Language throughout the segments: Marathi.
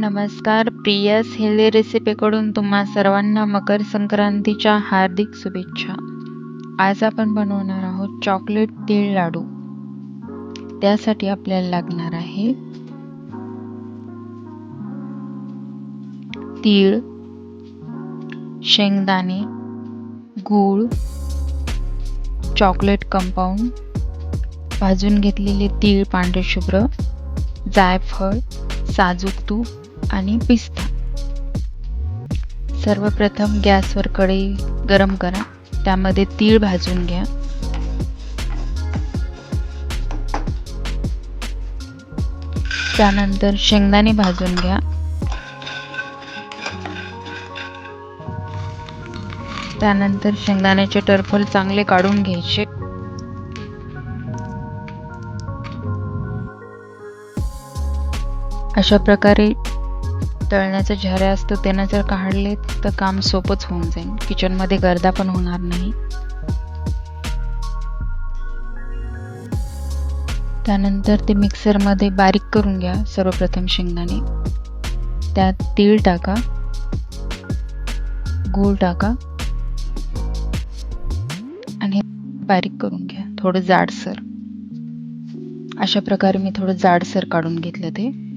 नमस्कार प्रियस हेल्दी रेसिपीकडून तुम्हा सर्वांना मकर संक्रांतीच्या हार्दिक शुभेच्छा. आज आपण बनवणार आहोत चॉकलेट तीळ लाडू. त्यासाठी आपल्याला लागणार आहे तीळ शेंगदाणे गूळ चॉकलेट कंपाऊंड भाजून घेतलेले तीळ पांढरे शुभ्र जायफळ साजूक तूप आणि पिस्ता. सर्वप्रथम गॅसवर कढई गरम करा. त्यामध्ये तीळ भाजून घ्या. त्यानंतर शेंगदाणे भाजून घ्या. त्यानंतर शेंगदाण्याचे टरफल चांगले काढून घ्यायचे. अशा प्रकारे तळण्याचा झऱ्या असतो त्यानं जर काढले तर काम सोपंच होऊन जाईल. किचनमध्ये गर्दा पण होणार नाही. त्यानंतर ते मिक्सरमध्ये बारीक करून घ्या सर्वप्रथम शेंगदाणे. त्यात तीळ टाका. गूळ टाका. आणि बारीक करून घ्या. थोडं जाडसर. अशा प्रकारे मी थोडं जाडसर काढून घेतलं ते.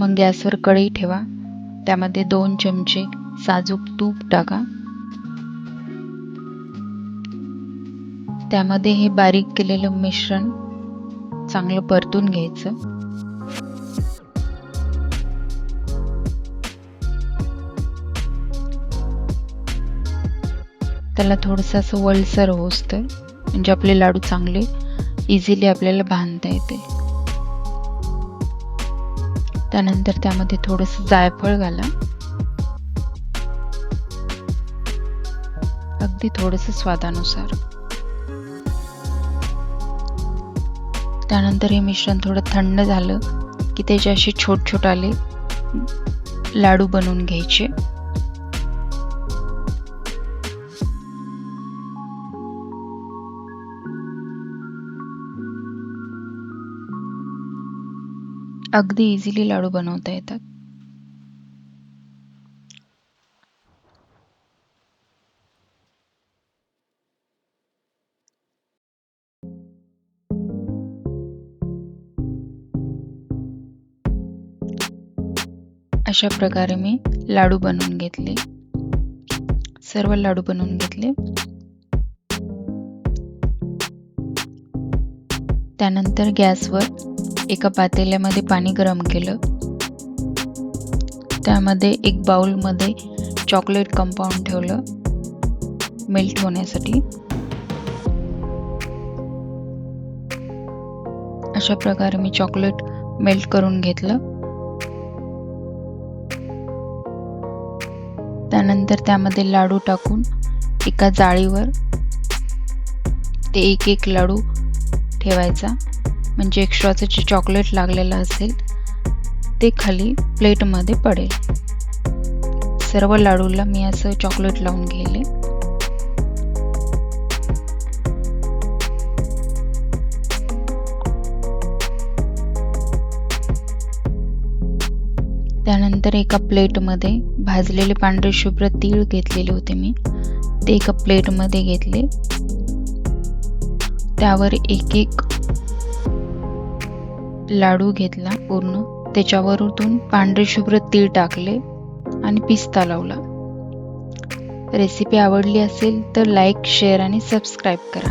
मग गॅसवर कढई ठेवा. त्यामध्ये दोन चमचे साजूक तूप टाका. त्यामध्ये हे बारीक केलेलं मिश्रण चांगलं परतून घ्यायचं. त्याला थोडंसं असं वळसर होस तर म्हणजे आपले लाडू चांगले इझिली आपल्याला बांधता येते. त्यानंतर त्यामध्ये थोडस जायफळ घाला. अगदी थोडस स्वादानुसार. त्यानंतर हे मिश्रण थोडं थंड झालं की त्याचे असे छोट छोट आले लाडू बनवून घ्यायचे. अगदी इझिली लाडू बनवता येतात. अशा प्रकारे मी लाडू बनवून घेतले. सर्व लाडू बनवून घेतले. त्यानंतर गॅसवर एका पातेल्यामध्ये पाणी गरम केलं. त्यामध्ये एक बाउलमध्ये चॉकलेट कंपाऊंड ठेवलं. मेल्ट होण्यासाठी. अशा प्रकारे मी चॉकलेट मेल्ट करून घेतलं. त्यानंतर त्यामध्ये लाडू टाकून एका जाळीवर ते एक एक लाडू ठेवायचा. म्हणजे एक्स्ट्राचं जे चॉकलेट लागलेलं असेल ते खाली प्लेटमध्ये पडेल. सर्व लाडूला मी असं चॉकलेट लावून घेले त्यानंतर एका प्लेटमध्ये भाजलेले पांढरे शुभ्र तीळ घेतलेले होते मी. ते एका प्लेटमध्ये घेतले. त्यावर एक एक लाडू घेतला पूर्ण. त्याच्यावरून पांढरे शुभ्र तीळ टाकले आणि पिस्ता लावला. रेसिपी आवडली असेल तर लाईक शेअर आणि सबस्क्राईब करा.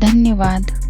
धन्यवाद.